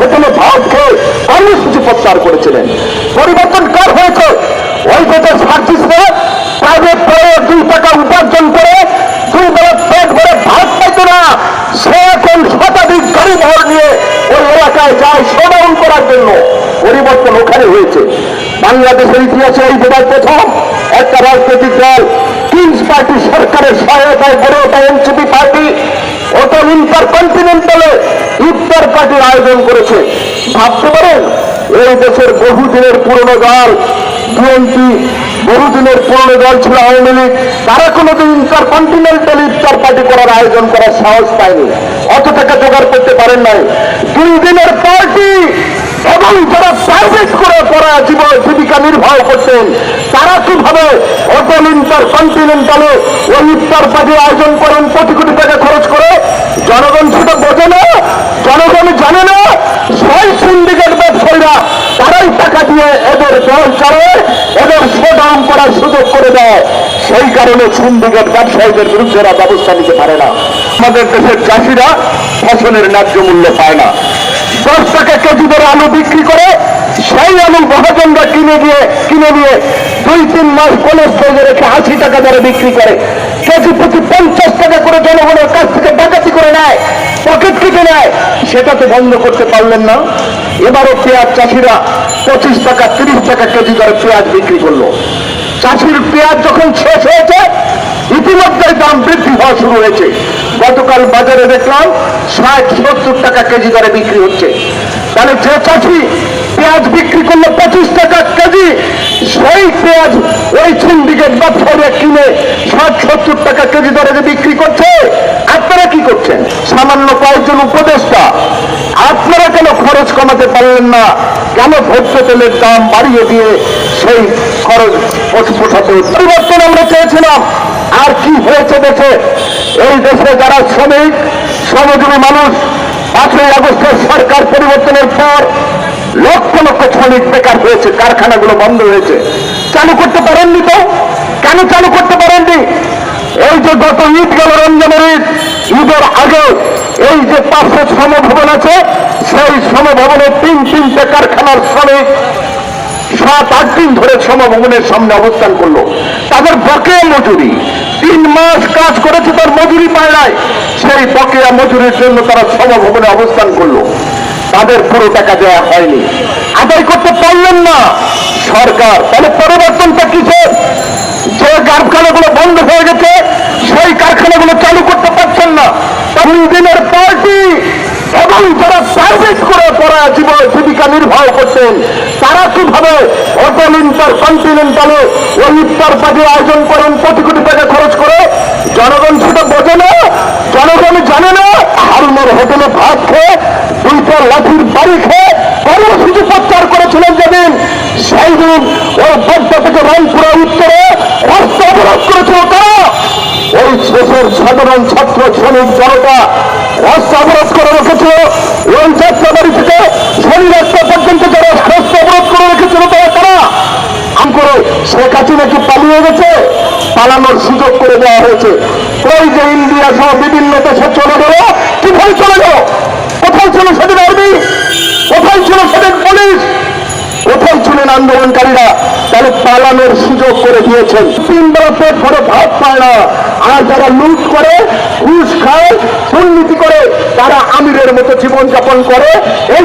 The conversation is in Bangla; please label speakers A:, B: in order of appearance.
A: হোটেলে ভাত খেয়ে কর্মসূচি প্রচার করেছিলেন। পরিবর্তন কার হয়েছে। ওই দেশের সার্ভিসে প্রাইভেট করে দুই টাকা উপার্জন করে দুই বেলা পেট ভরে ভাত পাইতো না। সে এখন শতাধিক গাড়ি ভর নিয়ে ওই এলাকায় যায় শোডাউন করার জন্য। পরিবর্তন ওখানে হয়েছে। বাংলাদেশের ইতিহাসে এই বোধহয় প্রথম একটা রাজনৈতিক দল কিংস পার্টি সরকারের সহায়তায় গড়ে ওঠা এনসিপি পার্টি অটল ইন্টার কন্টিনেন্টালে ইফতার পার্টির আয়োজন করেছে। ভাবতে পারেন, এই দেশের বহুদিনের পুরনো দল, বিএনপি বহুদিনের পুরনো দল ছিল আওয়ামী লীগ, তারা কোনোদিন ইন্টার কন্টিনেন্টাল ইফতার পার্টি করার আয়োজন করার সাহস পায়নি। অত টাকা জোগাড় করতে পারেন নাই। দুই দিনের পার্টি এবং যারা প্রাইভেট করে পড়া জীবন জীবিকা নির্বাহ করতেন তারা কীভাবে হোটেল ইন্টার কন্টিনেন্টালে ওই ইফতার পার্টি আয়োজন করেন, কোটি কোটি টাকা খরচ করে? জনগণ সেটা বোঝে না। জনগণ জানে না ছয় সিন্ডিকেট ব্যবসায়ীরা তারাই টাকা দিয়ে এদের দল চালায়, এদের শোডাউন করার সুযোগ করে দেয়। সেই কারণে সিন্ডিকেট ব্যবসায়ীদের বিরুদ্ধে ব্যবস্থা নিতে পারে না। আমাদের দেশের চাষিরা ফসলের ন্যায্য মূল্য পায় না। দশ টাকা কেজি দরে আলু বিক্রি করে, সেই আলু মহাজনরা কিনে দিয়ে কিনে নিয়ে দুই, তিন মাস কোলের স্টোরে রেখে আশি টাকা দরে বিক্রি করে। কেজি প্রতি পঞ্চাশ টাকা করে জনগণের কাছ থেকে ডাকাতি করে নেয়। পকেট কেটে নেয় সেটা তো বন্ধ করতে পারলেন না। এবারও পেঁয়াজ চাষিরা পঁচিশ টাকা, তিরিশ টাকা কেজি দরে পেঁয়াজ বিক্রি করল। চাষির পেঁয়াজ যখন শেষ হয়েছে, ইতিমধ্যে দাম বৃদ্ধি হওয়া শুরু হয়েছে। গতকাল বাজারে দেখলাম ষাট, সত্তর টাকা কেজি দরে বিক্রি হচ্ছে। তাহলে যে চাষি পেঁয়াজ বিক্রি করল পঁচিশ টাকা কেজি, সেই পেঁয়াজ ওই সিন্ডিকেট ব্যবসায়ীরা কিনে ষাট, সত্তর টাকা কেজি দরে বিক্রি করছে সামান্য কয়েকজন উপদেষ্টা, আপনারা কেন খরচ কমাতে পারলেন না? কেন ভোজ্য তেলের দাম বাড়িয়ে দিয়ে সেই খরচ পোষাতে পরিবর্তন আমরা চেয়েছিলাম। আর কি হয়েছে দেশে এই দেশে যারা শ্রমিক, শ্রমজীবী মানুষ, পাঁচই আগস্টের সরকার পরিবর্তনের পর লক্ষ লক্ষ শ্রমিক বেকার হয়েছে, কারখানাগুলো বন্ধ হয়েছে। চালু করতে পারেননি তো? কেন চালু করতে পারেননি? এই যে গত ঈদ গেল রঞ্জনের ঈদ ঈদের আগে এই যে পাঁচশো শ্রমভবন আছে, সেই শ্রমভবনে তিন তিনটে কারখানার শ্রমিক সাত, আট দিন ধরে শ্রমভবনের সামনে অবস্থান করল। তাদের বকেয়া মজুরি, তিন মাস কাজ করেছে তার মজুরি পায় নাই সেই বকেয়া মজুরির জন্য তারা শ্রমভবনে অবস্থান করল। তাদের পুরো টাকা দেওয়া হয়নি। আদায় করতে পারলেন না। সরকার, তাহলে পরিবর্তনটা কিসের? যে কারখানাগুলো বন্ধ হয়ে গেছে সেই কারখানাগুলো চালু করতে পারছেন না দুই দিনের পার্টি এবং প্রাইভেট করে পড়া জীবন জীবিকা নির্বাহ করতেন তারা কীভাবে হোটেল ইন্টার কন্টিনেন্টালে ওই ইফতার পার্টি আয়োজন করেন, কোটি কোটি টাকা খরচ করে? জনগণ সেটা বোঝে না, জনগণ জানে না। হারুনের হোটেলে ভাত খেয়ে, দুইটা লাঠির বাড়ি খেয়ে কর্মসূচি প্রচার করেছিলেন যেদিন। সেই দিন ওই বড্ডা থেকে রংপুরা উত্তরে রাস্তা অবরোধ করেছিল তারা। ওই দেশের সাধারণ ছাত্র শ্রমিক জনতা রাস্তা অবরোধ করে রেখেছিল ওই যাত্রাবাড়ি থেকে শনি রাস্তা পর্যন্ত যারা অবরোধ করে রেখেছিল তারা তারা আম করে? পালিয়ে গেছে? পালানোর সুযোগ করে দেওয়া হয়েছে। ওই যে ইন্ডিয়া সহ বিভিন্ন দেশে চলে গেল। চলে গেল? কোথায় ছিল সেদিন আর্মি? কোথায় ছিল সেদিন পুলিশ? কোথায় ছিলেন আন্দোলনকারীরা? তাহলে পালানোর সুযোগ করে দিয়েছেন। তিন পেট ভরে ভাত পায় না। আর যারা লুট করে, ঘুষ খায়, দুর্নীতি করে, তারা আমিরের মতো জীবনযাপন করে। এই